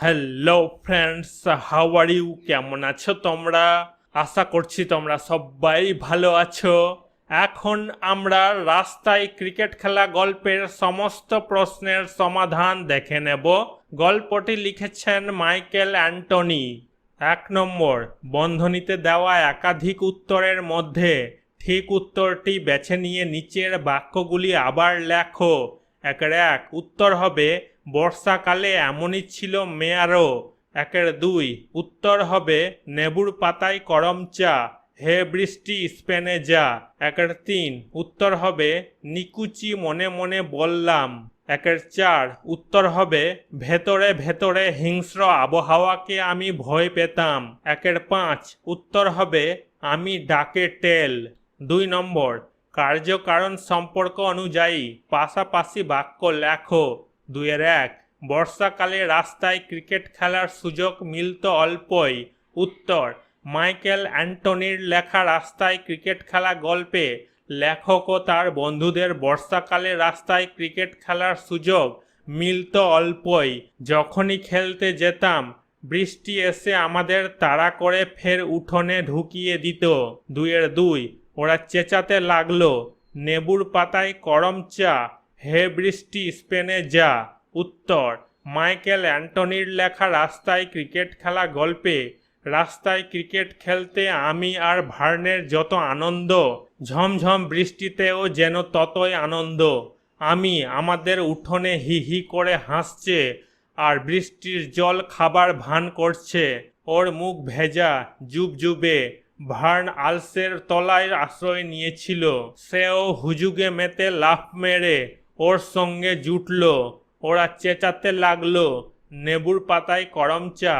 Hello friends how are you কেমন আছো তোমরা? আশা করছি তোমরা সবাই ভালো আছো। এখন আমরা রাস্তায় ক্রিকেট খেলা গল্পের সমস্ত প্রশ্নের সমাধান দেখে নেব। গল্পটি লিখেছেন মাইকেল অ্যান্টনি। এক নম্বর, বন্ধনীতে দেওয়া একাধিক উত্তরের মধ্যে ঠিক উত্তরটি বেছে নিয়ে নিচের বাক্যগুলি আবার লেখো। একের এক, উত্তর হবে বর্ষাকালে এমনই ছিল মেয়ারও। একের দুই, উত্তর হবে নেবুর পাতায় করম চা, হে বৃষ্টি স্পেনে যা। একের তিন, উত্তর হবে নিকুচি মনে মনে বললাম। একের চার, উত্তর হবে ভেতরে ভেতরে হিংস্র আবহাওয়াকে আমি ভয় পেতাম। একের পাঁচ, উত্তর হবে আমি ডাকে টেল। দুই নম্বর, কার্যকারণ সম্পর্ক অনুযায়ী পাশাপাশি বাক্য লেখো। দুইয়ের এক। বর্ষাকালে রাস্তায় ক্রিকেট খেলার সুযোগ মিলত অল্পই। উত্তর, মাইকেল অ্যান্টনির লেখা রাস্তায় ক্রিকেট খেলা গল্পে লেখক ও তার বন্ধুদের বর্ষাকালে রাস্তায় ক্রিকেট খেলার সুযোগ মিলত অল্পই। যখনই খেলতে যেতাম, বৃষ্টি এসে আমাদের তাড়া করে ফের উঠোনে ঢুকিয়ে দিত। দুইয়ের দুই, ওরা চেঁচাতে লাগল, নেবুর পাতায় করম চা হে বৃষ্টি স্পেনে যা। উত্তর, মাইকেল অ্যান্টনির লেখা রাস্তায় ক্রিকেট খেলা গল্পে, রাস্তায় ক্রিকেট খেলতে আমি আর ভার্নের যত আনন্দ, ঝমঝম বৃষ্টিতেও যেন ততই আনন্দ। আমি আমাদের উঠোনে হি হি করে হাসছে, আর বৃষ্টির জল খাবার ভান করছে। ওর মুখ ভেজা জুবজুবে ভার্ন আলসের তলায় আশ্রয় নিয়েছিল। সেও হুজুগে মেতে লাফ মেরে ওর সঙ্গে জুটল, ওরা চেঁচাতে লাগল, নেবুর পাতায় করম চা,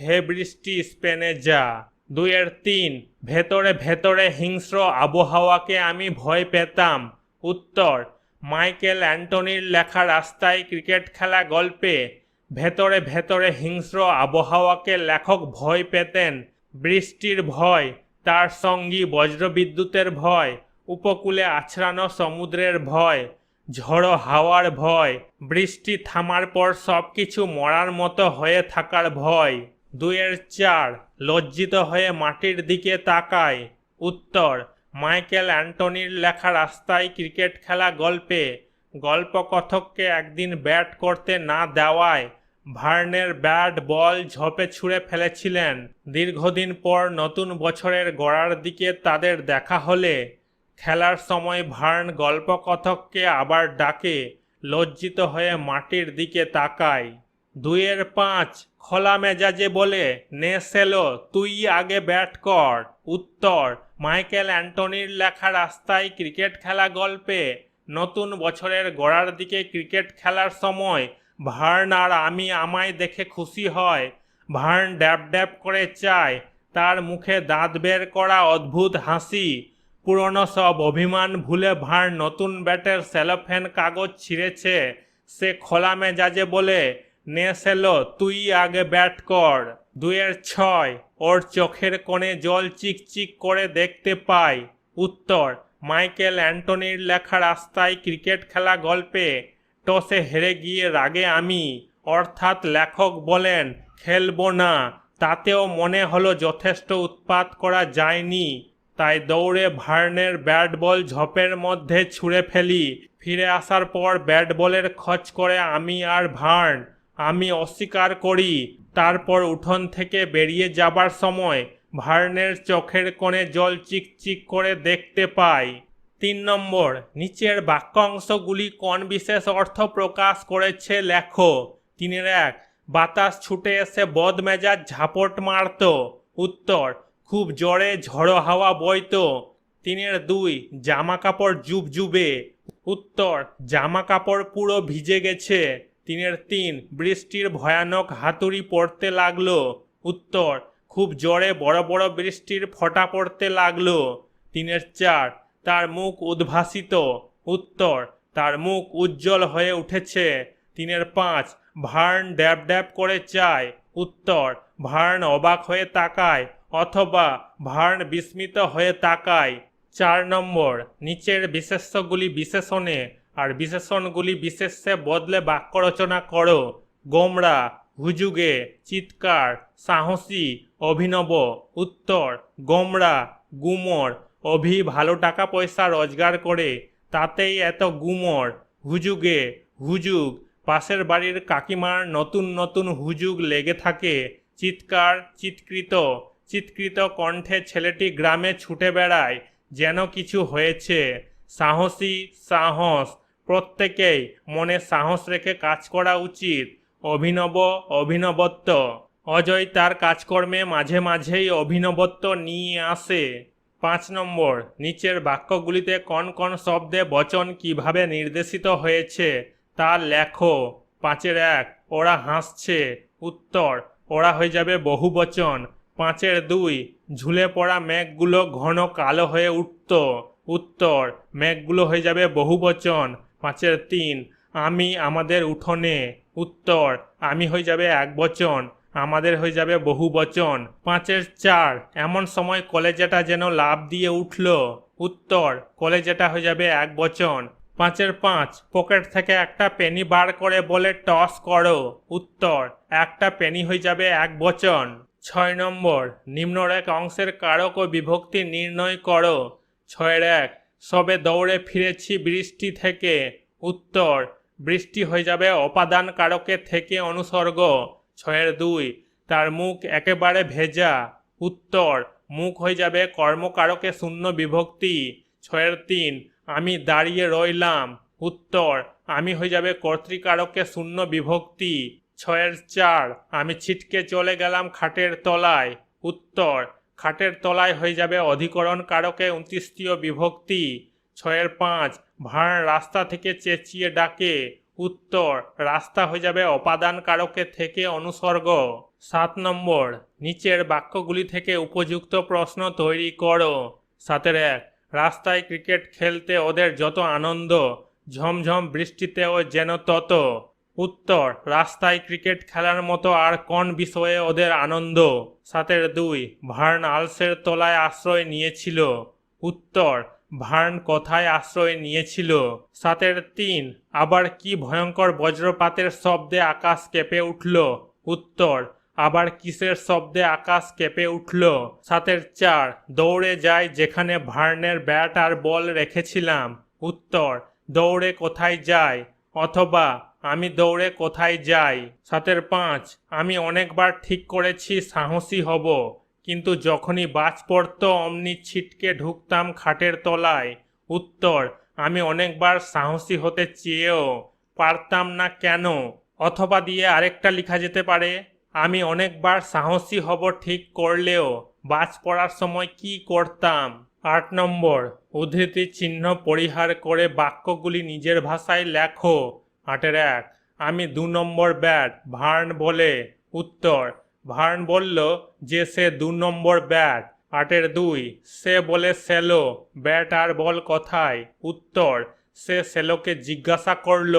হে বৃষ্টি স্পেনে যা। দুইয়ের তিন, ভেতরে ভেতরে হিংস্র আবহাওয়াকে আমি ভয় পেতাম। উত্তর, মাইকেল অ্যান্টনির লেখা রাস্তায় ক্রিকেট খেলা গল্পে, ভেতরে ভেতরে হিংস্র আবহাওয়াকে লেখক ভয় পেতেন। বৃষ্টির ভয়, তার সঙ্গী বজ্রবিদ্যুতের ভয়, উপকূলে আছড়ানো সমুদ্রের ভয় ঝড়ো হাওয়ার ভয়, বৃষ্টি থামার পর সব কিছু মরার মতো হয়ে থাকার ভয়। দুইয়ের চার, লজ্জিত হয়ে মাটির দিকে তাকায়। উত্তর, মাইকেল অ্যান্টনির লেখা রাস্তায় ক্রিকেট খেলা গল্পে, গল্পকথককে একদিন ব্যাট করতে না দেওয়ায় ভার্নের ব্যাট বল ঝপে ছুঁড়ে ফেলেছিলেন। দীর্ঘদিন পর নতুন বছরের গড়ার দিকে তাদের দেখা হলে খেলার সময় ভার্ন গল্পকথককে আবার ডাকে, লজ্জিত হয়ে মাটির দিকে তাকায়। দুইয়ের পাঁচ, খোলা মেজাজে বলে, নে সেলো, তুই আগে ব্যাট কর। উত্তর, মাইকেল অ্যান্টনির লেখা রাস্তায় ক্রিকেট খেলা গল্পে, নতুন বছরের গোড়ার দিকে ক্রিকেট খেলার সময়, ভার্ন আর আমি আমায় দেখে খুশি হয়। ভার্ন ড্যাব ড্যাব করে চায়, তার মুখে দাঁত বের করা অদ্ভুত হাসি। পুরনো সব অভিমান ভুলে ভার নতুন ব্যাটের সেলোফেন কাগজ ছিঁড়েছে। সে খোলা মেজাজে বলে, নে সেলো, তুই আগে ব্যাট কর। দুয়ের ছয়, ওর চোখের কোণে জল চিকচিক করে দেখতে পাই। উত্তর, মাইকেল অ্যান্টনির লেখা রাস্তায় ক্রিকেট খেলা গল্পে, টসে হেরে গিয়ে রাগে আমি। অর্থাৎ লেখক বলেন, খেলব না, তাতেও মনে হলো যথেষ্ট উৎপাত করা যায়নি। তাই দৌড়ে ভার্নের ব্যাট বল ঝোপের মধ্যে ছুঁড়ে ফেলি। ফিরে আসার পর ব্যাট বলের খচ করে আমি আর ভার্ন। আমি অস্বীকার করি। তারপর উঠোন থেকে বেরিয়ে যাবার সময় ভার্নের চোখের কোণে জল চিকচিক করে দেখতে পাই। তিন নম্বর, নিচের বাক্যাংশগুলি কোন বিশেষ অর্থ প্রকাশ করেছে লেখো। তিনের এক, বাতাস ছুটে এসে বদমেজাজ ঝাপট মারত। উত্তর খুব জোরে ঝড়ো হাওয়া বইতো। তিনের দুই জামা কাপড় জুবজুবে উত্তর জামা কাপড় পুরো ভিজে গেছে। তিনের তিন, বৃষ্টির ভয়ানক হাতুড়ি পড়তে লাগল। উত্তর, খুব জোরে বড় বড় বৃষ্টির ফোঁটা পড়তে লাগল। তিনের চার, তার মুখ উদ্ভাসিত। উত্তর, তার মুখ উজ্জ্বল হয়ে উঠেছে। তিনের পাঁচ ভার্ন ড্যাব ড্যাব করে চায়। উত্তর ভার্ন অবাক হয়ে তাকায়। অথবা ভার্ন বিস্মিত হয়ে তাকায়। চার নম্বর, নিচের বিশেষ্যগুলি বিশেষণে আর বিশেষণগুলি বিশেষ্যে বদলে বাক্য রচনা করো। গোমরা, হুজুগে, চিৎকার, সাহসী, অভিনব, উত্তর, গোমরা, গুমর, অভি ভালো টাকা পয়সা রোজগার করে, তাতেই এত গুমর, হুজুগে, হুজুগ, পাশের বাড়ির কাকিমার নতুন নতুন হুজুগ লেগে থাকে, চিৎকার, চিৎকৃত চিৎকৃত কণ্ঠে ছেলেটি গ্রামে ছুটে বেড়ায়, যেন কিছু হয়েছে। সাহসী সাহস, প্রত্যেকেই মনে সাহস রেখে কাজ করা উচিত। অভিনব অভিনবত্ব। অজয় তার কাজকর্মে মাঝে মাঝেই অভিনবত্ব নিয়ে আসে। পাঁচ নম্বর, নিচের বাক্যগুলিতে কোন কোন শব্দে বচন কীভাবে নির্দেশিত হয়েছে তা লেখো। পাঁচের এক, ওরা হাসছে। উত্তর, ওরা হয়ে যাবে বহু বচন পাঁচের দুই, ঝুলে পড়া মেঘগুলো ঘন কালো হয়ে উঠত। উত্তর, মেঘগুলো হয়ে যাবে বহু বচন পাঁচের তিন, আমি আমাদের উঠোনে। উত্তর, আমি হয়ে যাবে এক বচন আমাদের হয়ে যাবে বহু বচন পাঁচের চার, এমন সময় কলেজাটা যেন লাভ দিয়ে উঠল। উত্তর, কলেজাটা হয়ে যাবে এক বচন পাঁচের পাঁচ, পকেট থেকে একটা পেনি বার করে বলে টস করো। উত্তর, একটা পেনি হয়ে যাবে এক বচন ছয় নম্বর নিম্নরেখ অংশের কারক ও বিভক্তি নির্ণয় করো। ছয়ের এক, সবে দৌড়ে ফিরেছি বৃষ্টি থেকে। উত্তর, বৃষ্টি হয়ে যাবে অপাদান কারকের থেকে অনুসর্গ। ছয়ের দুই, তার মুখ একেবারে ভেজা। উত্তর, মুখ হয়ে যাবে কর্মকারকে শূন্য বিভক্তি। ছয়ের তিন, আমি দাঁড়িয়ে রইলাম। উত্তর, আমি হয়ে যাবে কর্তৃকারকে শূন্য বিভক্তি। ছয়ের চার, আমি ছিটকে চলে গেলাম খাটের তলায়। উত্তর, খাটের তলায় হয়ে যাবে অধিকরণ কারকে উনত্রিশতীয় বিভক্তি। ছয়ের পাঁচ, ভাঁড় রাস্তা থেকে চেঁচিয়ে ডাকে। উত্তর, রাস্তা হয়ে যাবে অপাদান কারকের থেকে অনুসর্গ। সাত নম্বর, নিচের বাক্যগুলি থেকে উপযুক্ত প্রশ্ন তৈরি করো। সাতের এক, রাস্তায় ক্রিকেট খেলতে ওদের যত আনন্দ, ঝমঝম বৃষ্টিতেও যেন তত। উত্তর, রাস্তায় ক্রিকেট খেলার মতো আর কোন বিষয়ে ওদের আনন্দ? সাতের দুই, ভার্ন আলসের তলায় আশ্রয় নিয়েছিল। উত্তর, ভার্ন কোথায় আশ্রয় নিয়েছিল? সাতের তিন, আবার কি ভয়ঙ্কর বজ্রপাতের শব্দে আকাশ কেঁপে উঠল? উত্তর, আবার কিসের শব্দে আকাশ কেঁপে উঠল? সাতের চার, দৌড়ে যায় যেখানে ভার্নের ব্যাট আর বল রেখেছিলাম। উত্তর, দৌড়ে কোথায় যায় অথবা আমি দৌড়ে কোথায় যাই? সাতের পাঁচ। আমি অনেকবার ঠিক করেছি, সাহসী হব। কিন্তু যখনই বাজ পড়ত, অমনি ছিটকে ঢুকতাম খাটের তলায়। উত্তর, আমি অনেকবার সাহসী হতে চেয়েও পারতাম না কেন? অথবা দিয়ে আরেকটা লেখা যেতে পারে? আমি অনেকবার সাহসী হব ঠিক করলেও বাজ পড়ার সময় কি করতাম? আট নম্বর, উদ্ধৃতি চিহ্ন পরিহার করে বাক্যগুলি নিজের ভাষায় লেখো। আটের এক, আমি দু নম্বর ব্যাট, ভার্ন বলে। উত্তর, ভার্ন বলল যে সে দু নম্বর ব্যাট। আটের দুই, সে বলে সেলো, ব্যাট আর বল কথায়? উত্তর, সে সেলোকে জিজ্ঞাসা করল,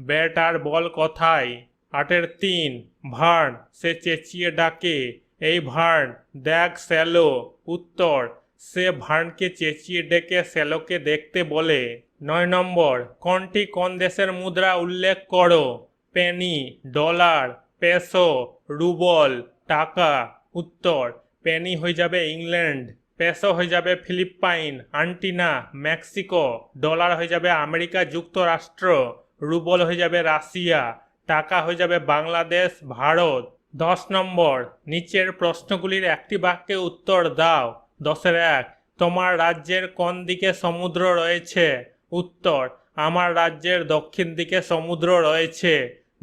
ব্যাট আর বল কথায়? আটের তিন, ভার্ন, সে চেঁচিয়ে ডাকে, এই ভার্ন, দেখ স্যালো উত্তর, সে ভার্নকে চেঁচিয়ে ডেকে স্যালোকে দেখতে বলে। নয় নম্বর, কোনটি কোন দেশের মুদ্রা উল্লেখ করো? পেনি, ডলার, পেসো, রুবল, টাকা। উত্তর, পেনি হয়ে যাবে ইংল্যান্ড, পেসো হয়ে যাবে ফিলিপাইন আন্টিনা মেক্সিকো। ডলার হয়ে যাবে আমেরিকা, যুক্তরাষ্ট্র। রুবল হয়ে যাবে রাশিয়া। টাকা হয়ে যাবে বাংলাদেশ, ভারত। দশ নম্বর, নিচের প্রশ্নগুলির একটি বাক্যে উত্তর দাও। দশের এক, তোমার রাজ্যের কোন দিকে সমুদ্র রয়েছে? উত্তর, আমার রাজ্যের দক্ষিণ দিকে সমুদ্র রয়েছে।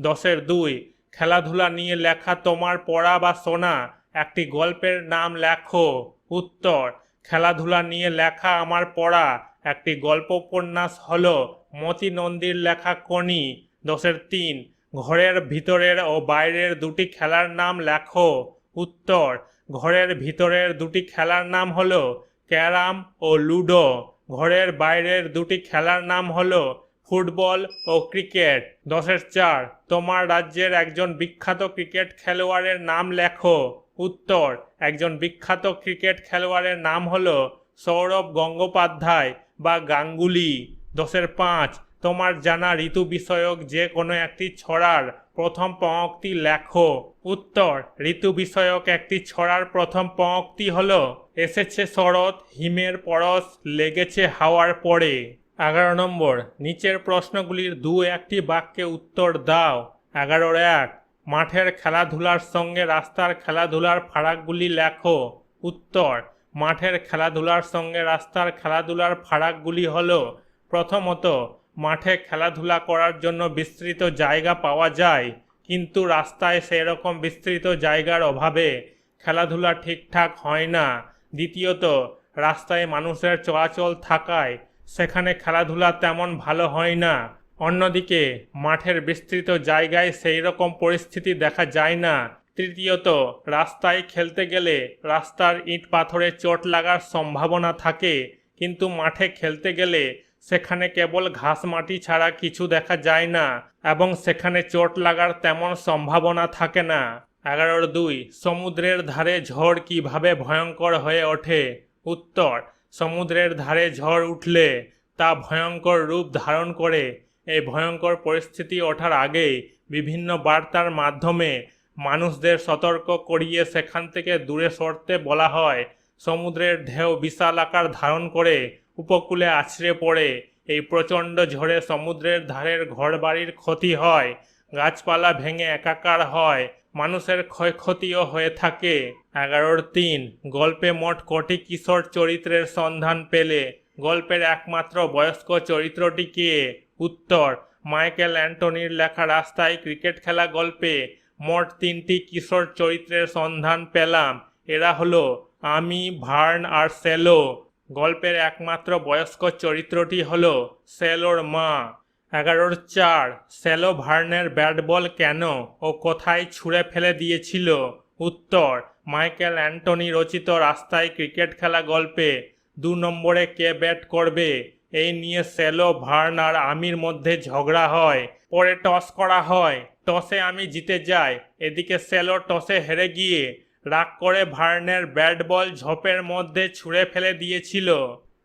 দশের দুই, খেলাধুলা নিয়ে লেখা তোমার পড়া বা শোনা, একটি গল্পের নাম লেখো। উত্তর, খেলাধুলা নিয়ে লেখা আমার পড়া, একটি গল্প উপন্যাস হলো মতি নন্দীর লেখা কনি দশের তিন, ঘরের ভিতরের ও বাইরের দুটি খেলার নাম লেখো। উত্তর, ঘরের ভিতরের দুটি খেলার নাম হলো ক্যারাম ও লুডো। ঘরের বাইরের দুটি খেলার নাম হলো ফুটবল ও ক্রিকেট। দশের চার, তোমার রাজ্যের একজন বিখ্যাত ক্রিকেট খেলোয়াড়ের নাম লেখো। উত্তর, একজন বিখ্যাত ক্রিকেট খেলোয়াড়ের নাম হলো সৌরভ গঙ্গোপাধ্যায় বা গাঙ্গুলি। দশের পাঁচ, তোমার জানা ঋতু বিষয়ক যে কোনো একটি ছড়ার প্রথম পঙ্ক্তি লেখো। উত্তর, ঋতু বিষয়ক একটি ছড়ার প্রথম পঙ্ক্তি হলো এসেছে শরৎ, হিমের পরশ, লেগেছে হাওয়ার পরে। এগারো নম্বর, নিচের প্রশ্নগুলির দু একটি বাক্যে উত্তর দাও। এগারোর এক, মাঠের খেলাধুলার সঙ্গে রাস্তার খেলাধুলার ফারাকগুলি লেখো। উত্তর, মাঠের খেলাধুলার সঙ্গে রাস্তার খেলাধুলার ফারাকগুলি হল, প্রথমত, মাঠে খেলাধুলা করার জন্য বিস্তৃত জায়গা পাওয়া যায়, কিন্তু রাস্তায় সেরকম বিস্তৃত জায়গার অভাবে খেলাধুলা ঠিকঠাক হয় না। দ্বিতীয়ত, রাস্তায় মানুষের চলাচল থাকায় সেখানে খেলাধুলা তেমন ভালো হয় না। অন্যদিকে, মাঠের বিস্তৃত জায়গায় সেই রকম পরিস্থিতি দেখা যায় না। তৃতীয়ত, রাস্তায় খেলতে গেলে রাস্তার ইট পাথরে চোট লাগার সম্ভাবনা থাকে, কিন্তু মাঠে খেলতে গেলে সেখানে কেবল ঘাস মাটি ছাড়া কিছু দেখা যায় না এবং সেখানে চোট লাগার তেমন সম্ভাবনা থাকে না। এগারোর দুই, সমুদ্রের ধারে ঝড় কীভাবে ভয়ঙ্কর হয়ে ওঠে? উত্তর, সমুদ্রের ধারে ঝড় উঠলে তা ভয়ঙ্কর রূপ ধারণ করে। এই ভয়ঙ্কর পরিস্থিতি ওঠার আগে বিভিন্ন বার্তার মাধ্যমে মানুষদের সতর্ক করিয়ে সেখান থেকে দূরে সরতে বলা হয়। সমুদ্রের ঢেউ বিশাল আকার ধারণ করে, উপকূলে আছড়ে পড়ে। এই প্রচণ্ড ঝড়ে সমুদ্রের ধারের ঘরবাড়ির ক্ষতি হয়, গাছপালা ভেঙে একাকার হয়। মানুষের ক্ষয়ক্ষতিও হয়ে থাকে। এগারোর তিন, গল্পে মোট কটি কিশোর চরিত্রের সন্ধান পেলে? গল্পের একমাত্র বয়স্ক চরিত্রটি কে? উত্তর, মাইকেল অ্যান্টনির লেখা রাস্তায় ক্রিকেট খেলা গল্পে মোট তিনটি কিশোর চরিত্রের সন্ধান পেলাম। এরা হলো আমি, ভার্ন আর সেলো। গল্পের একমাত্র বয়স্ক চরিত্রটি হলো সেলোর মা। এগারোর চার, সেলো ভার্নের ব্যাট বল কেন ও কোথায় ছুঁড়ে ফেলে দিয়েছিল? উত্তর, মাইকেল অ্যান্টনি রচিত রাস্তায় ক্রিকেট খেলা গল্পে, দু নম্বরে কে ব্যাট করবে? এই নিয়ে সেলো ভার্ন আর আমির মধ্যে ঝগড়া হয়, পরে টস করা হয়, টসে আমি জিতে যাই, এদিকে সেলো টসে হেরে গিয়ে রাগ করে ভার্নের ব্যাট বল ঝোপের মধ্যে ছুঁড়ে ফেলে দিয়েছিল।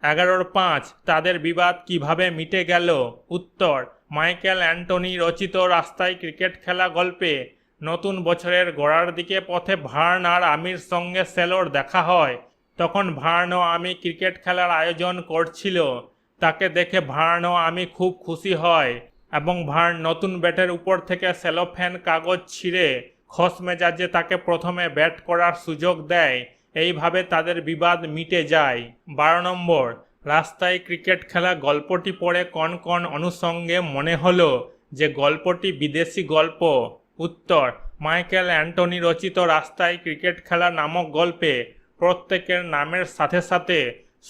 এগারোর পাঁচ, তাদের বিবাদ কীভাবে মিটে গেল? উত্তর, মাইকেল অ্যান্টনি রচিত রাস্তায় ক্রিকেট খেলা গল্পে নতুন বছরের গোড়ার দিকে পথে ভার্ন আর আমির সঙ্গে সেলোর দেখা হয়। তখন ভার্ন ও আমি ক্রিকেট খেলার আয়োজন করছিল। তাকে দেখে ভার্ন ও আমি খুব খুশি হয় এবং ভার্ন নতুন ব্যাটের উপর থেকে সেলোফ্যান কাগজ ছিঁড়ে খস মেজাজে তাকে প্রথমে ব্যাট করার সুযোগ দেয়। এইভাবে তাদের বিবাদ মিটে যায়। বারো নম্বর, রাস্তায় ক্রিকেট খেলা গল্পটি পড়ে কন কন অনুষঙ্গে মনে হলো যে গল্পটি বিদেশি গল্প। উত্তর, মাইকেল অ্যান্টনি রচিত রাস্তায় ক্রিকেট খেলা নামক গল্পে প্রত্যেকের নামের সাথে সাথে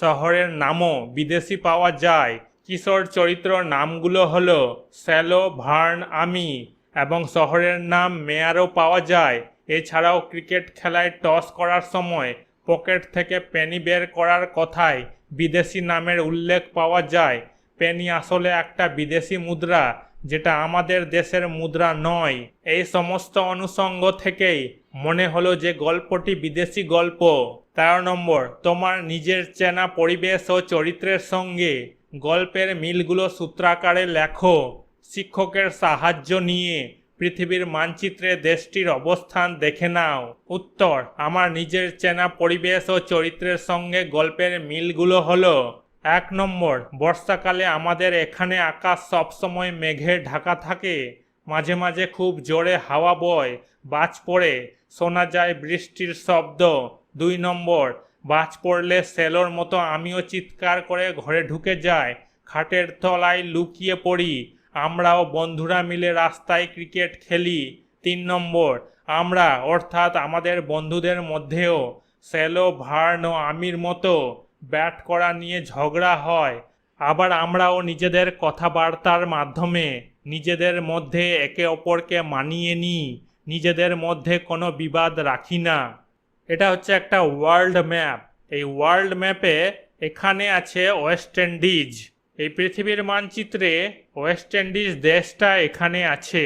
শহরের নামও বিদেশি পাওয়া যায়। কিশোর চরিত্র নামগুলো হলো স্যালো ভার্ন আমি এবং শহরের নাম মেয়ারও পাওয়া যায়। এছাড়াও ক্রিকেট খেলায় টস করার সময় পকেট থেকে পেনি বের করার কথায় বিদেশি নামের উল্লেখ পাওয়া যায়। পেনি আসলে একটা বিদেশি মুদ্রা, যেটা আমাদের দেশের মুদ্রা নয়। এই সমস্ত অনুষঙ্গ থেকেই মনে হলো যে গল্পটি বিদেশি গল্প। তেরো নম্বর, তোমার নিজের চেনা পরিবেশ ও চরিত্রের সঙ্গে গল্পের মিলগুলো সূত্রাকারে লেখো। শিক্ষকের সাহায্য নিয়ে পৃথিবীর মানচিত্রে দেশটির অবস্থান দেখে নাও। উত্তর, আমার নিজের চেনা পরিবেশ ও চরিত্রের সঙ্গে গল্পের মিলগুলো হলো, এক নম্বর, বর্ষাকালে আমাদের এখানে আকাশ সবসময় মেঘে ঢাকা থাকে, মাঝে মাঝে খুব জোরে হাওয়া বয়, বাজ পড়ে, শোনা যায় বৃষ্টির শব্দ। দুই নম্বর, বাজ পড়লে সেলোর মতো আমিও চিৎকার করে ঘরে ঢুকে যাই, খাটের তলায় লুকিয়ে পড়ি আমরাও বন্ধুরা মিলে রাস্তায় ক্রিকেট খেলি, তিন নম্বর। আমরা, অর্থাৎ আমাদের বন্ধুদের মধ্যেও, সেলো, ভার্ন ও আমির মতো ব্যাট করা নিয়ে ঝগড়া হয়। আবার আমরাও নিজেদের কথাবার্তার মাধ্যমে নিজেদের মধ্যে একে অপরকে মানিয়ে নিই, নিজেদের মধ্যে কোনো বিবাদ রাখি না। এটা হচ্ছে একটা ওয়ার্ল্ড ম্যাপ। এই ওয়ার্ল্ড ম্যাপে এখানে আছে ওয়েস্ট ইন্ডিজ। এই পৃথিবীর মানচিত্রে ওয়েস্ট ইন্ডিজ দেশটা এখানে আছে।